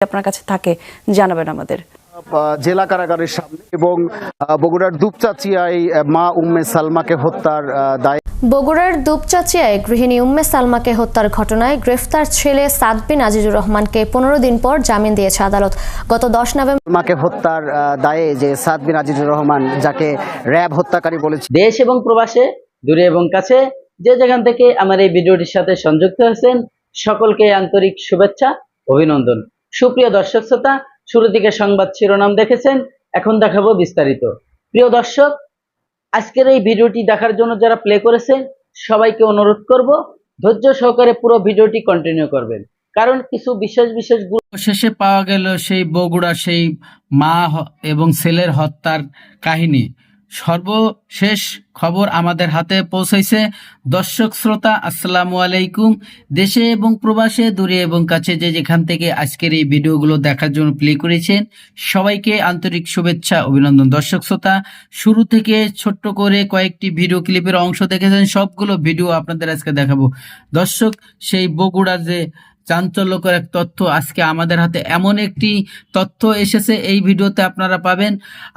আপনার কাছে থাকে জানাবেন আমাদের। জেলা কারাগারের সামনে এবং বগুড়ার দুপচাচিয়ায় মা উম্মে সালমাকে হত্যার আহ, দায়ে। বগুড়ার দুপচাচিয়ায় গৃহিণী উম্মে সালমাকে হত্যার ঘটনায় গ্রেফতার ছেলে সাদ বিন আজিজুর রহমানকে পনেরো দিন পর জামিন দিয়েছে আদালত। গত দশ নভেম্বর সালমাকে হত্যার দায়ে যে সাদ বিন আজিজুর রহমান যাকে র্যাব হত্যাকারী বলেছে। দেশ এবং প্রবাসে দূরে এবং কাছে যে যেখান থেকে আমার এই ভিডিওটির সাথে সংযুক্ত হয়েছেন সকলকে আন্তরিক শুভেচ্ছা অভিনন্দন। সুপ্রিয় দর্শক শ্রোতা শুরু থেকে সংবাদ শিরোনাম দেখেছেন, এখন দেখাবো বিস্তারিত। প্রিয় দর্শক, আজকের এই ভিডিওটি দেখার জন্য যারা প্লে করেছেন সবাইকে অনুরোধ করব, ধৈর্য সহকারে পুরো ভিডিওটি কন্টিনিউ করবেন। কারণ কিছু বিশেষ বিশেষ শেষে পাওয়া গেল সেই বগুড়া, সেই মা এবং ছেলের হত্যার কাহিনী। সর্বশেষ খবর আমাদের হাতে পৌঁছেছে দর্শক, শ্রোতা, আসসালামু আলাইকুম। দেশে এবং প্রবাসে, দূরে এবং কাছে যে যেখান থেকে আজকের এই ভিডিওগুলো দেখার জন্য প্লে করেছেন, সবাইকে আন্তরিক শুভেচ্ছা, অভিনন্দন। দর্শক, শ্রোতা, শুরু থেকে ছোট্ট করে কয়েকটি ভিডিও ক্লিপের অংশ দেখেছেন, সবগুলো ভিডিও আপনাদের আজকে দেখাবো। দর্শক, সেই বগুড়ার যে চাঞ্চল্যকর এক তথ্য। আজকে আমাদের হাতে এমন একটি তথ্য এসেছে, এই ভিডিওতে আপনারা পাবেন।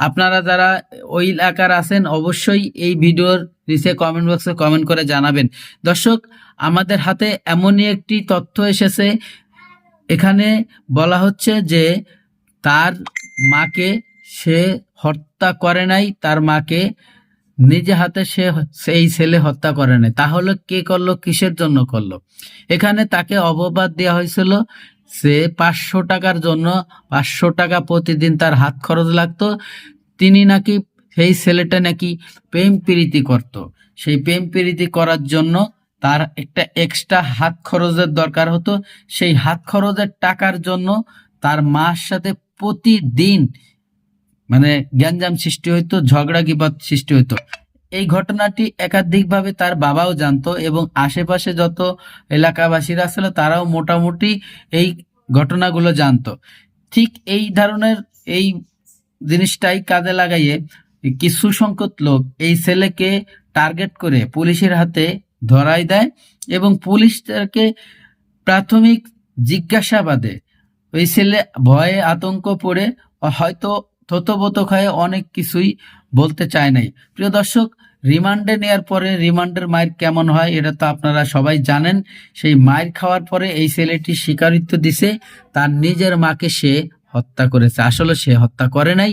আপনারা যারা ওই এলাকার আছেন, অবশ্যই এই ভিডিওর নিচে কমেন্ট বক্সে কমেন্ট করে জানাবেন। দর্শক, আমাদের হাতে এমনই একটি তথ্য এসেছে। এখানে বলা হচ্ছে যে, তার মাকে সে হত্যা করে নাই, তার মাকে নিজে হাতে সে সেই ছেলে হত্যা করে নাই। তাহলে কে করল? কিসের জন্য করল? এখানে তাকে অববাদ দেওয়া হয়েছিল। সে পাঁচশো টাকার জন্য, পাঁচশো টাকা প্রতিদিন তার হাত খরচ লাগতো। তিনি নাকি সেই ছেলেটা নাকি প্রেম প্রীতি করত। সেই প্রেম প্রীতি করার জন্য তার একটা এক্সট্রা হাত খরচের দরকার হতো। সেই হাত খরচের টাকার জন্য তার মার সাথে প্রতিদিন মানে গ্যাঞ্জাম সৃষ্টি হইতো, ঝগড়া বিবাদ সৃষ্টি হইতো। এই ঘটনাটি একাধিকভাবে তার বাবাও জানতো এবং আশেপাশে যত এলাকাবাসীরা ছিল তারাও মোটামুটি এই ঘটনাগুলো জানতো। ঠিক এই ধরনের এই জিনিসটাই কাজে লাগাইয়ে কিছু সংখ্যক লোক এই ছেলেকে টার্গেট করে পুলিশের হাতে ধরাই দেয় এবং পুলিশ তাকে প্রাথমিক জিজ্ঞাসাবাদে ওই ছেলে ভয়ে আতঙ্ক পড়ে, হয়তো থতবত হয়ে অনেক কিছুই বলতে চায় নাই। প্রিয় দর্শক, রিমান্ডে নেওয়ার পরে রিমান্ডের মায়ের কেমন হয় এটা তো আপনারা সবাই জানেন। সেই মায়ের খাওয়ার পরে এই ছেলেটি স্বীকারিত্ব দিছে, তার নিজের মাকে সে হত্যা করেছে। আসলে সে হত্যা করে নাই।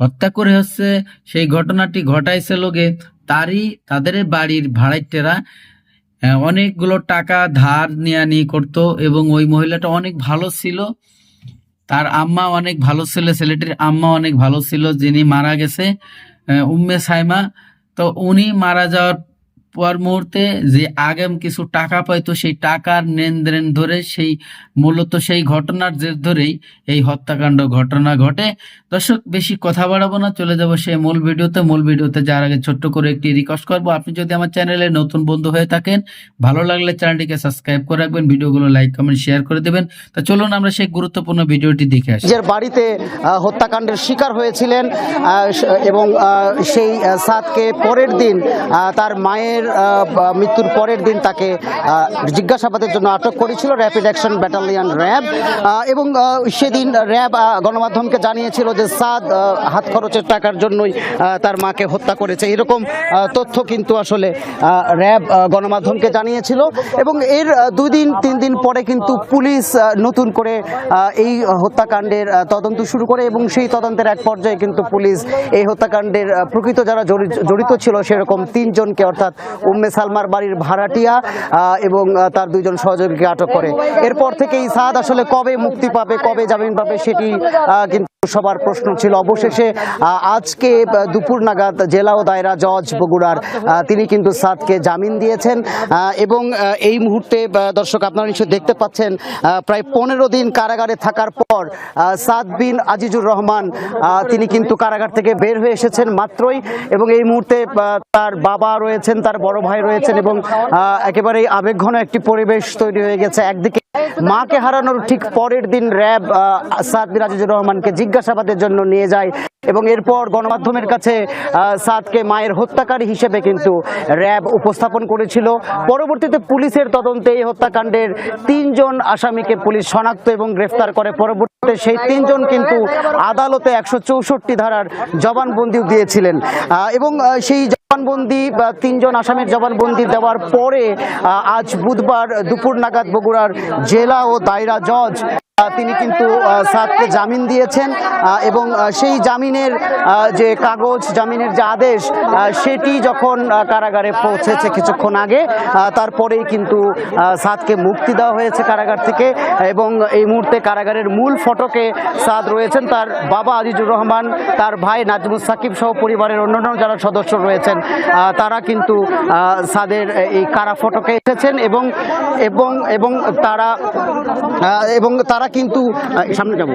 হত্যা করে হচ্ছে সেই ঘটনাটি ঘটাইছিল লোকে। তারই তাদের বাড়ির ভাড়াইটেরা অনেকগুলো টাকা ধার নিয়ে নিয়ে করতো এবং ওই মহিলাটা অনেক ভালো ছিল। তার আম্মা অনেক ভালো ছিল, ছেলেটির আম্মা অনেক ভালো ছিল, যিনি মারা গেছে উম্মে সাইমা। তো উনি মারা যাওয়ার পর মুহূর্তে যে আগাম কিছু টাকা পাইতো, সেই টাকার লেনদেন ধরে সেই মূলত সেই ঘটনার জের ধরেই এই হত্যাকাণ্ড ঘটনা ঘটে। দর্শক, বেশি কথা বাড়াবো না, চলে যাব সেই মূল ভিডিওতে। মূল ভিডিওতে যার আগে ছোট্ট করে একটি রিকোয়েস্ট করব। আপনি যদি আমার চ্যানেলে নতুন বন্ধু হয়ে থাকেন, ভালো লাগলে চ্যানেলটিকে সাবস্ক্রাইব করে রাখবেন, ভিডিওগুলো লাইক কমেন্ট শেয়ার করে দেবেন। তো চলুন আমরা সেই গুরুত্বপূর্ণ ভিডিওটি দেখে আসি। নিজের বাড়িতে হত্যাকাণ্ডের শিকার হয়েছিলেন এবং সেই সাদকে পরের দিন তার মায়ের আহ, মৃত্যুর পরের দিন তাকে জিজ্ঞাসাবাদের জন্য আটক করেছিল র্যাপিড অ্যাকশন ব্যাটালিয়ন র্যাব। এবং সেদিন র্যাব গণমাধ্যমকে জানিয়েছিল যে সাদ হাত খরচের টাকার জন্যই তার মাকে হত্যা করেছে। এরকম তথ্য কিন্তু আসলে র্যাব গণমাধ্যমকে জানিয়েছিল। এবং এর দুই দিন তিন দিন পরে কিন্তু পুলিশ নতুন করে এই হত্যাকাণ্ডের তদন্ত শুরু করে এবং সেই তদন্তের এক পর্যায়ে কিন্তু পুলিশ এই হত্যাকাণ্ডের প্রকৃত যারা জড়ি- জড়িত ছিল সেরকম তিনজনকে অর্থাৎ উম্মে সালমার বাড়ির ভাড়াটিয়া এবং তার দুইজন সহযোগীকে আটক করে। এরপর থেকেই সাদ আসলে কবে মুক্তি পাবে, কবে জামিন পাবে সেটি কিন্তু সবার প্রশ্ন ছিল অবশেষে আজকে দুপুর নাগাদ জেলা ও দায়রা জজ বগুড়ার তিনি কিন্তু সাদকে জামিন দিয়েছেন এবং এই মুহূর্তে দর্শক আপনারা নিশ্চয়ই দেখতে পাচ্ছেন প্রায় পনেরো দিন কারাগারে থাকার পর সাদ বিন আজিজুর রহমান তিনি কিন্তু কারাগার থেকে বের হয়ে এসেছেন মাত্রই, এবং এই মুহূর্তে তার বাবা রয়েছেন, তার বড় ভাই রয়েছেন এবং একেবারেই আবেগঘন একটি পরিবেশ তৈরি হয়ে গেছে। একদিকে মাকে হারানোর ঠিক পরের দিন র্যাব আহ, সাদ বিন আজিজুর রহমানকে জিজ্ঞাসাবাদের জন্য নিয়ে যায় এবং এরপর গণমাধ্যমের কাছে সাদকে মায়ের হত্যাকারী হিসেবে কিন্তু র্যাব উপস্থাপন করেছিল। পরবর্তীতে পুলিশের তদন্তে এই হত্যাকাণ্ডের তিনজন আসামিকে পুলিশ শনাক্ত এবং গ্রেফতার করে। পরবর্তীতে সেই তিনজন কিন্তু আদালতে একশো চৌষট্টি ধারার জবানবন্দিও দিয়েছিলেন। এবং সেই জবানবন্দি বা তিনজন আসামের জবানবন্দি দেওয়ার পরে আজ বুধবার দুপুর নাগাদ বগুড়ার জেলা ও দায়রা জজ তিনি কিন্তু সাদকে জামিন দিয়েছেন এবং সেই জামিনের যে কাগজ, জামিনের যে আদেশ সেটি যখন কারাগারে পৌঁছেছে কিছুক্ষণ আগে তারপরেই কিন্তু সাদকে মুক্তি দেওয়া হয়েছে কারাগার থেকে, এবং এই মুহূর্তে কারাগারের মূল ফটকে সাদ রয়েছেন তার বাবা আজিজুর রহমান, তার ভাই নাজমুস সাকিব সহ পরিবারের অন্যান্য যারা সদস্য রয়েছেন তারা কিন্তু সাদের এই কারা ফটকে এসেছেন এবং এবং এবং তারা এবং তারা কিন্তু সামনে যাব।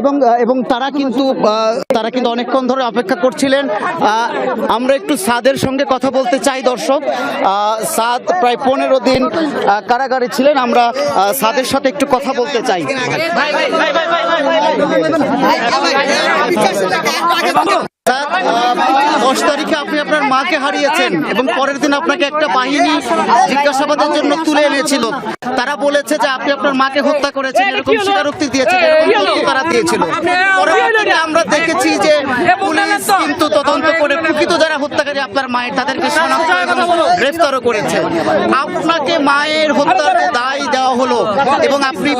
এবং এবং তারা কিন্তু তারা কিন্তু অনেকক্ষণ ধরে অপেক্ষা করছিলেন। আমরা একটু সাদের সঙ্গে কথা বলতে চাই, দর্শক। সাদ প্রায় পনেরো দিন কারাগারে ছিলেন। আমরা সাদের সাথে একটু কথা বলতে চাই। দশ তারিখে আপনি আপনার মাকে হারিয়েছেন এবং পরের দিন আপনাকে একটা বাহিনী জিজ্ঞাসাবাদের জন্য তুলে এনেছিল। তারা বলেছে যে আপনি আপনার মাকে হত্যা করেছেন, এরকম স্বীকারোক্তি দিয়েছেন, এরকম তারা দিয়েছিল। পরবর্তীতে আমরা দেখেছি যে পুলিশ কিন্তু তদন্ত করে প্রকৃত যারা হত্যাকারী আপনার মায়ের তাদেরকে গ্রেফতারও করেছে। আপনাকে মায়ের হত্যার দায় দেওয়া হলো এবং আপনি